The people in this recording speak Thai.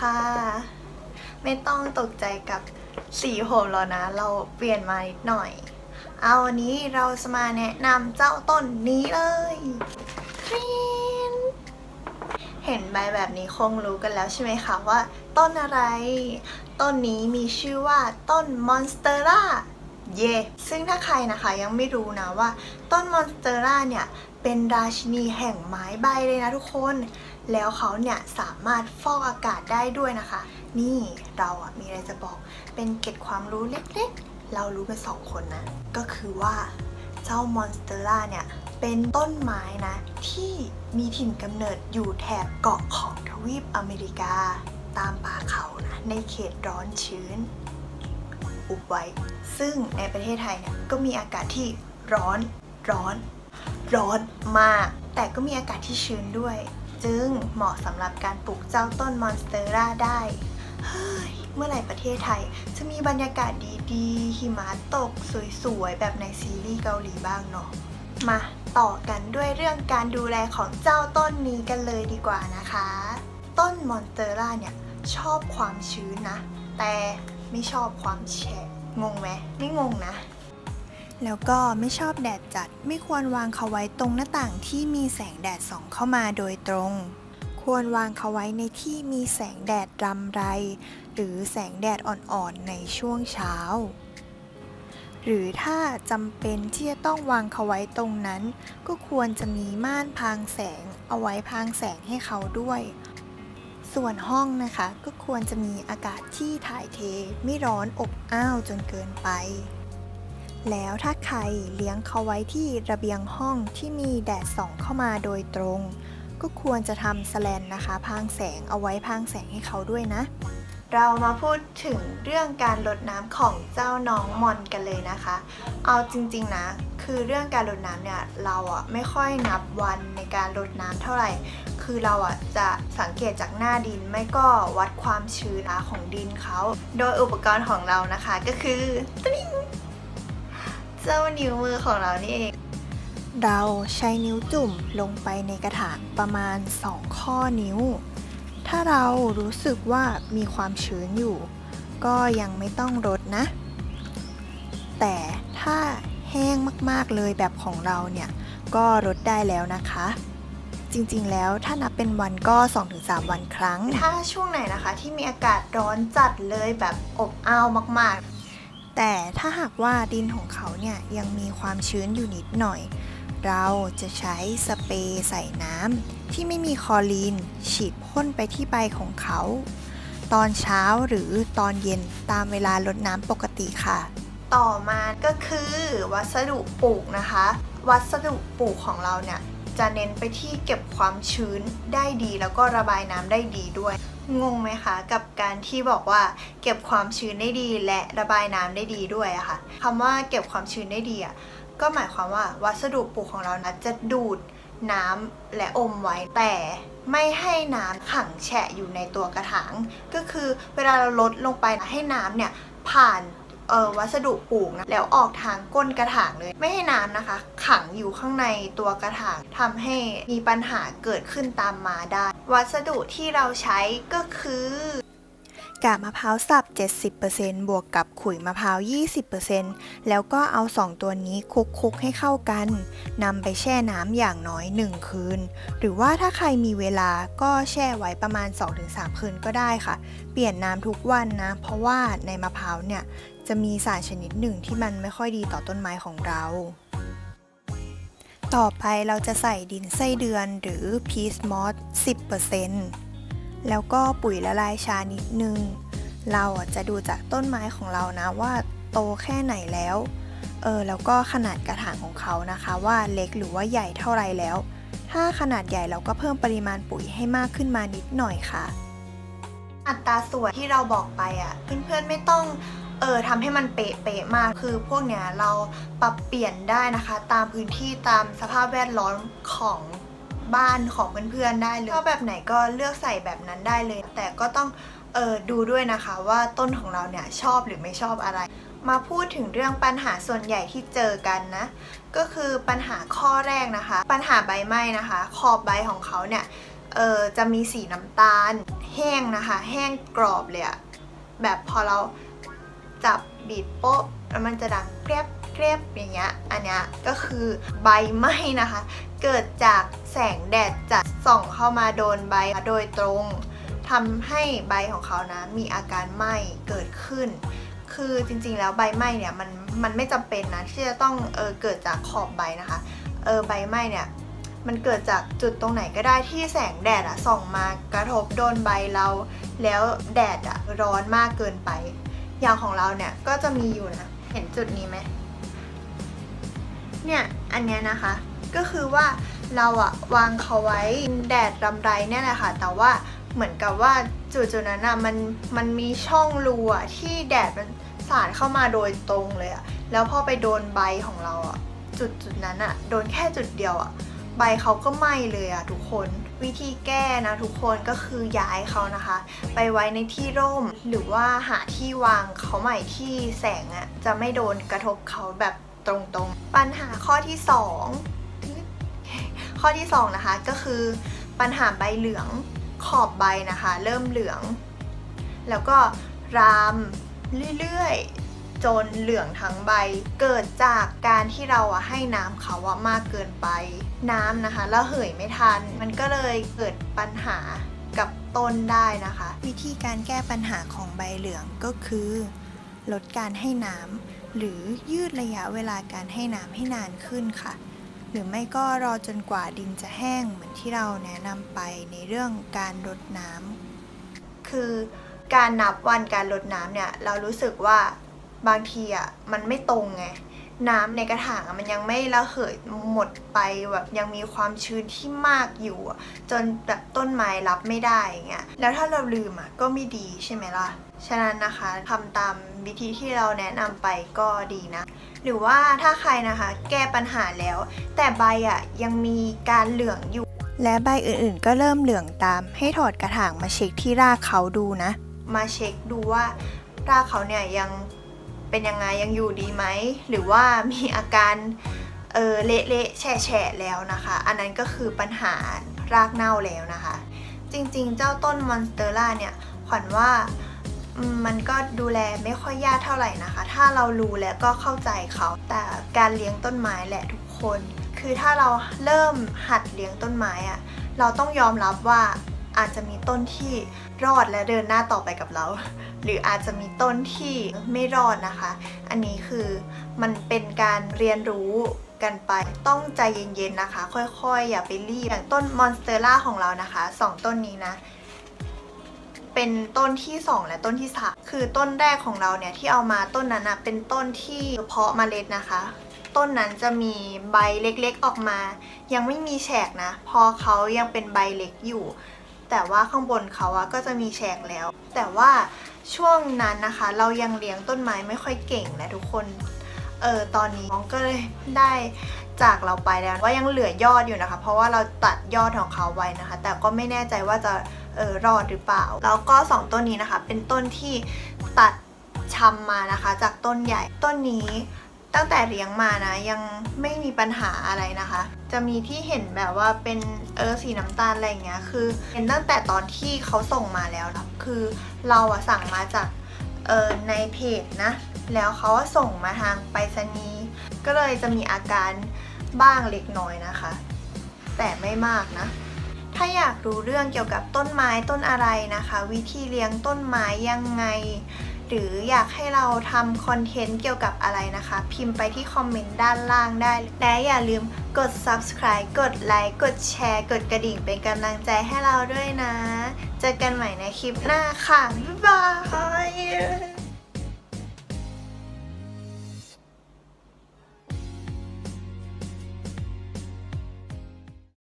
ค่ะ ไม่ต้องตกใจกับสีผมแล้วนะ เราเปลี่ยนมานิดหน่อย เอาวันนี้เราจะมาแนะนำเจ้าต้นนี้เลยครีนเห็นใบแบบนี้คงรู้กันแล้วใช่ไหมคะว่า ต้นอะไร ต้นนี้มีชื่อว่าต้นมอนสเตอร่า เย่ซึ่งถ้าใครนะคะยังไม่รู้นะว่า ต้นมอนสเตอร่าเนี่ยเป็นราชินีแห่งไม้ใบเลยนะทุกคน แล้วเขาเนี่ยสามารถฟอกอากาศได้ด้วยนะคะ นี่เราอะมีอะไรจะบอกเป็นเก็ดความรู้เล็กๆ เรารู้กันสองคนนะ ก็คือว่าเจ้ามอนสเตอร่าเนี่ยเป็นต้นไม้นะ ที่มีถิ่นกำเนิดอยู่แถบเกาะของทวีปอเมริกา ตามป่าเขานะในเขตร้อนชื้น อุบไว้ ซึ่งในประเทศไทยเนี่ยก็มีอากาศที่ร้อนร้อน ร้อนมาก แต่ก็มีอากาศที่ชื้นด้วย จึงเหมาะสำหรับการปลูกเจ้าต้นมอนสเตอร่าได้เฮ้ยเมื่อไหร่ประเทศไทย จะมีบรรยากาศดีๆ หิมะตกสวยๆ แบบในซีรีส์เกาหลีบ้างเนาะมาต่อกันด้วยเรื่องการดูแลของเจ้าต้นนี้กันเลยดีกว่านะคะ ต้นมอนสเตอร่าเนี่ย ชอบความชื้นนะ แต่ ไม่ชอบความแฉะงงไหมไม่งงนะ แล้วก็ไม่ชอบแดดจัด ไม่ควรวางเขาไว้ตรงหน้าต่างที่มีแสงแดดส่องเข้ามาโดยตรง ควรวางเขาไว้ในที่มีแสงแดดรำไร หรือแสงแดดอ่อนๆในช่วงเช้า หรือถ้าจำเป็นที่จะต้องวางเขาไว้ตรงนั้น ก็ควรจะมีม่านพรางแสงเอาไว้พรางแสงให้เขาด้วย ส่วนห้องนะคะก็ควรจะมีอากาศที่ถ่ายเท ไม่ร้อนอบอ้าวจนเกินไป แล้วถ้าใครเลี้ยงเขาไว้ที่ระเบียงห้องที่มีแดดส่องเข้ามาโดยตรง ก็ควรจะทำสแลนนะคะพรางแสงเอาไว้พรางแสงให้เขาด้วยนะ เรามาพูดถึงเรื่องการรดน้ำของเจ้าน้องมอนกันเลยนะคะ เอาจริงๆนะคือเรื่องการรดน้ำเนี่ยเราอะไม่ค่อยนับวันในการรดน้ำเท่าไหร่ คือเราอะจะสังเกตจากหน้าดินไม่ก็วัดความชื้นของดินเขา โดยอุปกรณ์ของเรานะคะก็คือตะลิงเจ้านิ้วมือของเรานี่เองเราใช้นิ้วจุ่มลงไปในกระถางประมาณ 2 ข้อนิ้ว ถ้าเรารู้สึกว่ามีความชื้นอยู่ ก็ยังไม่ต้องรดนะ แต่ถ้าแห้งมากๆเลยแบบของเราเนี่ย ก็รดได้แล้วนะคะ จริง ๆ แล้วถ้านับเป็นวันก็ 2-3 วันครั้ง ถ้าช่วงไหนนะคะที่มีอากาศร้อนจัดเลยแบบอบอ้าวมากๆ แต่ถ้าหากว่าดินของเขาเนี่ยยังมีความชื้นอยู่นิดหน่อย เราจะใช้สเปรย์ใส่น้ำที่ไม่มีคอรีน ฉีดพ่นไปที่ใบของเขา ตอนเช้าหรือตอนเย็นตามเวลารดน้ำปกติค่ะ ต่อมาก็คือวัสดุปลูกนะคะ วัสดุปลูกของเราเนี่ย จะเน้นไปที่เก็บความชื้นได้ดี แล้วก็ระบายน้ำได้ดีด้วย งงไหมคะ กับการที่บอกว่า เก็บความชื้นได้ดี และระบายน้ำได้ดีด้วยอะค่ะคำว่าเก็บความชื้นได้ดีอะก็หมายความว่าวัสดุปลูกของเรานะจะดูดน้ำและอมไว้แต่ไม่ให้น้ำขังแฉะอยู่ในตัวกระถาง ก็คือเวลาเราลดลงไปให้น้ำเนี่ยผ่าน เออวัสดุปลูกนะแล้วออกทางก้นกระถางเลย ไม่ให้น้ำนะคะ ขังอยู่ข้างในตัวกระถางทำให้มีปัญหาเกิดขึ้นตามมาได้ วัสดุที่เราใช้ก็คือกาบมะพร้าวสับ 70%บวกกับขุยมะพร้าว 20%แล้วก็เอา 2 ตัวนี้คลุกๆให้เข้ากัน นำไปแช่น้ำอย่างน้อย 1 คืน หรือว่าถ้าใครมีเวลาก็แช่ไว้ประมาณ 2-3 คืนก็ได้ค่ะ เปลี่ยนน้ำทุกวันนะ เพราะว่าในมะพร้าวเนี่ย จะมีสารชนิดหนึ่งที่มันไม่ค่อยดีต่อต้นไม้ของเรา ต่อไปเราจะใส่ดินไส้เดือนหรือ peat moss 10%แล้วก็ปุ๋ยละลายชานิดนึง เราจะดูจากต้นไม้ของเรานะว่าโตแค่ไหนแล้ว เออแล้วก็ขนาดกระถางของเขานะคะว่าเล็กหรือว่าใหญ่เท่าไรแล้ว ถ้าขนาดใหญ่เราก็เพิ่มปริมาณปุ๋ยให้มากขึ้นมานิดหน่อยค่ะ อัตราส่วนที่เราบอกไปอะเพื่อนๆไม่ต้อง เออทำให้มันเป๊ะๆมากคือพวกเนี้ยเราปรับเปลี่ยนได้นะคะ ตามพื้นที่ตามสภาพแวดล้อมของบ้านของเพื่อนๆได้เลยชอบแบบไหนก็เลือกใส่แบบนั้นได้เลย แต่ก็ต้องเออดูด้วยนะคะว่าต้นของเราเนี่ยชอบหรือไม่ชอบอะไร มาพูดถึงเรื่องปัญหาส่วนใหญ่ที่เจอกันนะ ก็คือปัญหาข้อแรกนะคะ ปัญหาใบไหม้นะคะ ขอบใบของเขาเนี่ยเออจะมีสีน้ำตาล แห้งนะคะ แห้งกรอบเลยอะแบบพอเรา จับบีบโป๊ะแล้วมันจะดังเกรียบเกรียบอย่างเงี้ยอันเนี้ยก็คือใบไหม้นะคะ เกิดจากแสงแดดจัดส่องเข้ามาโดนใบโดยตรงทำให้ใบของเขานะมีอาการไหม้เกิดขึ้น คือจริงๆแล้วใบไหม้เนี่ยมันมันไม่จำเป็นนะที่จะต้องเออเกิดจากขอบใบนะคะเออใบไหม้เนี่ยมันเกิดจากจุดตรงไหนก็ได้ที่แสงแดดอะส่องมากระทบโดนใบเรา แล้วแดดอะร้อนมากเกินไป ย่างของเราเนี่ยก็จะมีอยู่นะ เห็นจุดนี้ไหม เนี่ย อันเนี้ยนะคะ ก็คือว่าเราอะวางเขาไว้แดดรำไรเนี่ยแหละค่ะ แต่ว่าเหมือนกับว่าจุดจุดๆนั้นอะมันมันมีช่องรูอะที่แดดมันสาดเข้ามาโดยตรงเลยอะแล้วพอไปโดนใบของเราอะจุดจุดๆนั้นอะโดนแค่จุดเดียวอะใบเขาก็ไหม้เลยอะทุกคน วิธีแก้นะทุกคนก็คือย้ายเขานะคะ ไปไว้ในที่ร่มหรือว่าหาที่วางเขาใหม่ที่แสงอะจะไม่โดนกระทบเขาแบบตรงๆ ปัญหาข้อที่สองข้อที่สองนะคะก็คือปัญหาใบเหลืองขอบใบนะคะ เริ่มเหลือง แล้วก็รามเรื่อยๆ จนเหลืองทั้งใบ เกิดจากการที่เราอะให้น้ำเขาอะมากเกินไป น้ำนะคะแล้วเหยไม่ทัน มันก็เลยเกิดปัญหากับต้นได้นะคะ วิธีการแก้ปัญหาของใบเหลืองก็คือ ลดการให้น้ำหรือยืดระยะเวลาการให้น้ำให้นานขึ้นค่ะ หรือไม่ก็รอจนกว่าดินจะแห้งเหมือนที่เราแนะนำไปในเรื่องการรดน้ำคือการนับวันการรดน้ำเนี่ยเรารู้สึกว่า บางทีอะมันไม่ตรงไงน้ำในกระถางอะมันยังไม่ระเหยหมดไปแบบยังมีความชื้นที่มากอยู่ จนแบบต้นไม้รับไม่ได้อย่างเงี้ยแล้วถ้าเราลืมอะก็ไม่ดีใช่ไหมล่ะฉะนั้นนะคะทำตามวิธีที่เราแนะนำไปก็ดีนะ หรือว่าถ้าใครนะคะแก้ปัญหาแล้ว แต่ใบอะยังมีการเหลืองอยู่ และใบอื่นๆ ก็เริ่มเหลืองตาม ให้ถอดกระถางมาเช็คที่รากเขาดูนะ มาเช็คดูว่ารากเขาเนี่ยยัง เป็นยังไงยังอยู่ดีไหม หรือว่ามีอาการเออเละๆแฉะแล้วนะคะ อันนั้นก็คือปัญหารากเน่าแล้วนะคะ จริงๆ เจ้าต้นมอนสเตอร่าเนี่ยขวัญว่ามมันก็ดูแลไม่ค่อยยากเท่าไหร่นะคะ ถ้าเรารู้แล้วก็เข้าใจเขา แต่การเลี้ยงต้นไม้แหละทุกคน คือถ้าเราเริ่มหัดเลี้ยงต้นไม้อะเราต้องยอมรับว่า อาจจะมีต้นที่รอดและเดินหน้าต่อไปกับเรา หรืออาจจะมีต้นที่ไม่รอดนะคะ อันนี้คือมันเป็นการเรียนรู้กันไปต้องใจเย็นๆนะคะ ค่อยๆ อย่าไปรีบอย่างต้นมอนสเตอร่าของเรานะคะสองต้นนี้นะ เป็นต้นที่ 2 และต้นที่สามคือต้นแรกของเราเนี่ยที่เอามาต้นนั้นนะเป็นต้นที่เพาะเมล็ดนะคะ ต้นนั้นจะมีใบเล็กๆออกมา ยังไม่มีแฉกนะ พอเขายังเป็นใบเล็กอยู่ แต่ว่าข้างบนเขาอะก็จะมีแฉกแล้ว แต่ว่าช่วงนั้นนะคะ เรายังเลี้ยงต้นไม้ไม่ค่อยเก่งนะทุกคนเออตอนนี้น้องก็เลยได้จากเราไปแล้วว่ายังเหลือยอดอยู่นะคะ เพราะว่าเราตัดยอดของเขาไว้นะคะ แต่ก็ไม่แน่ใจว่าจะเออรอดหรือเปล่า แล้วก็สองต้นนี้นะคะ เป็นต้นที่ตัดชำมานะคะ จากต้นใหญ่ต้นนี้ ตั้งแต่เลี้ยงมานะ ยังไม่มีปัญหาอะไรนะคะ จะมีที่เห็นแบบว่าเป็นเออสีน้ำตาลอะไรอย่างเงี้ยคือเห็นตั้งแต่ตอนที่เขาส่งมาแล้วนะคือเราอะสั่งมาจากเออในเพจนะ แล้วเขาก็ส่งมาทางไปรษณีย์ก็เลยจะมีอาการบ้างเล็กน้อยนะคะ แต่ไม่มากนะ ถ้าอยากรู้เรื่องเกี่ยวกับต้นไม้ต้นอะไรนะคะ วิธีเลี้ยงต้นไม้ยังไง หรืออยากให้เราทำคอนเทนต์เกี่ยวกับอะไรนะคะ พิมพ์ไปที่คอมเมนต์ด้านล่างได้ และอย่าลืมกด subscribe กดไลค์กดแชร์ กดกระดิ่งเป็นกำลังใจให้เราด้วยนะ เจอกันใหม่ในคลิปหน้าค่ะ บ๊ายบาย